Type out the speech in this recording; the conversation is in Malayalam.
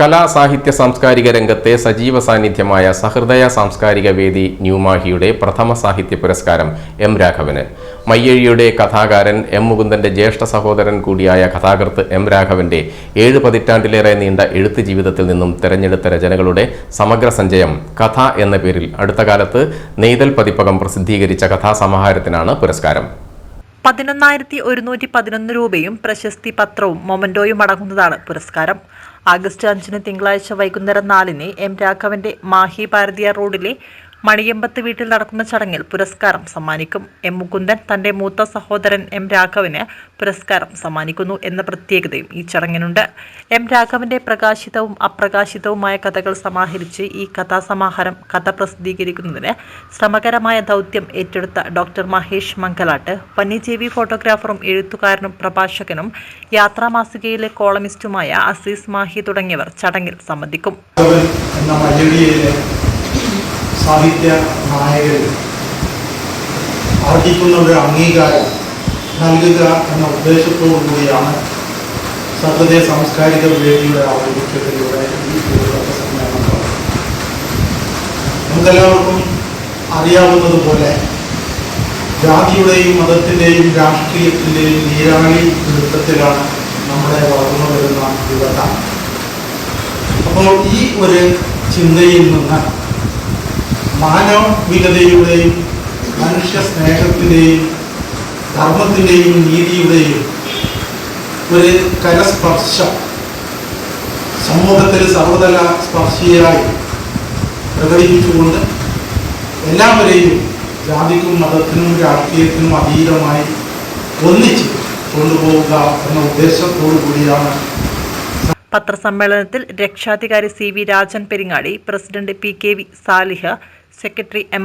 കലാ സാഹിത്യ സാംസ്കാരിക രംഗത്തെ സജീവ സാന്നിധ്യമായ സഹൃദയ സാംസ്കാരിക വേദി ന്യൂമാഹിയുടെ പ്രഥമ സാഹിത്യ പുരസ്കാരം എം രാഘവന്. മയ്യഴിയുടെ കഥാകാരൻ എം മുകുന്ദന്റെ ജ്യേഷ്ഠ സഹോദരൻ കൂടിയായ കഥാകൃത്ത് എം രാഘവന്റെ ഏഴ് പതിറ്റാണ്ടിലേറെ നീണ്ട എഴുത്ത് ജീവിതത്തിൽ നിന്നും തെരഞ്ഞെടുത്ത രചനകളുടെ സമഗ്ര സഞ്ചയം കഥ എന്ന പേരിൽ അടുത്ത കാലത്ത് നെയ്തൽ പതിപ്പകം പ്രസിദ്ധീകരിച്ച കഥാസമാഹാരത്തിനാണ് പുരസ്കാരം. പതിനൊന്നായിരത്തി ഒരുന്നൂറ്റി പതിനൊന്ന് രൂപയും പ്രശസ്തി പത്രവും മൊമന്റോയും അടങ്ങുന്നതാണ് പുരസ്കാരം. ആഗസ്റ്റ് അഞ്ചിന് തിങ്കളാഴ്ച വൈകുന്നേരം നാലിന് എം രാഘവന്റെ മാഹി ഭാരതിയ റോഡിലെ മണിയമ്പത്ത് വീട്ടിൽ നടക്കുന്ന ചടങ്ങിൽ പുരസ്കാരം സമ്മാനിക്കും. എം മുകുന്ദൻ തന്റെ മൂത്ത സഹോദരൻ എം രാഘവന് പുരസ്കാരം സമ്മാനിക്കുന്നു എന്ന പ്രത്യേകതയും ഈ ചടങ്ങിനുണ്ട്. എം രാഘവന്റെ പ്രകാശിതവും അപ്രകാശിതവുമായ കഥകൾ സമാഹരിച്ച് ഈ കഥാസമാഹാരം കഥ പ്രസിദ്ധീകരിക്കുന്നതിന് ശ്രമകരമായ ദൗത്യം ഏറ്റെടുത്ത ഡോക്ടർ മഹേഷ് മംഗലാട്ട് വന്യജീവി ഫോട്ടോഗ്രാഫറും എഴുത്തുകാരനും പ്രഭാഷകനും യാത്രാമാസികയിലെ കോളമിസ്റ്റുമായ അസീസ് മാഹി തുടങ്ങിയവർ ചടങ്ങിൽ സംബന്ധിക്കും. സാഹിത്യ നായകൻ ഒരു അംഗീകാരം നൽകുക എന്ന ഉദ്ദേശത്തോടു കൂടിയാണ് സഹൃദയ സാംസ്കാരിക വേദിയുടെ ആഭിമുഖ്യത്തിലൂടെ ഈ സമ്മേളനം. നമുക്കെല്ലാവർക്കും അറിയാവുന്നതുപോലെ ജാതിയുടെയും മതത്തിന്റെയും രാഷ്ട്രീയത്തിന്റെയും നീരാളി നൃത്തത്തിലാണ് നമ്മുടെ വളർന്നു വരുന്ന യുവത അപ്പോൾ ഈ ഒരു ചിന്തയിൽ നിന്ന് മാനവികതയുടെയും മനുഷ്യ സ്നേഹത്തിന്റെയും ധർമ്മത്തിന്റെയും നീതിയുടെയും ഒരു കരസ്പർശം. സമൂഹത്തിൽ സർവതല സ്പർശിയായി പ്രകടിപ്പിച്ചുകൊണ്ട് എല്ലാവരെയും ജാതിക്കും മതത്തിനും രാഷ്ട്രീയത്തിനും അതീതമായി ഒന്നിച്ച് കൊണ്ടുപോവുക എന്ന ഉദ്ദേശത്തോടു കൂടിയാണ് പത്രസമ്മേളനത്തിൽ രക്ഷാധികാരി C V Rajan Peringadi president P K V Saliha secretary M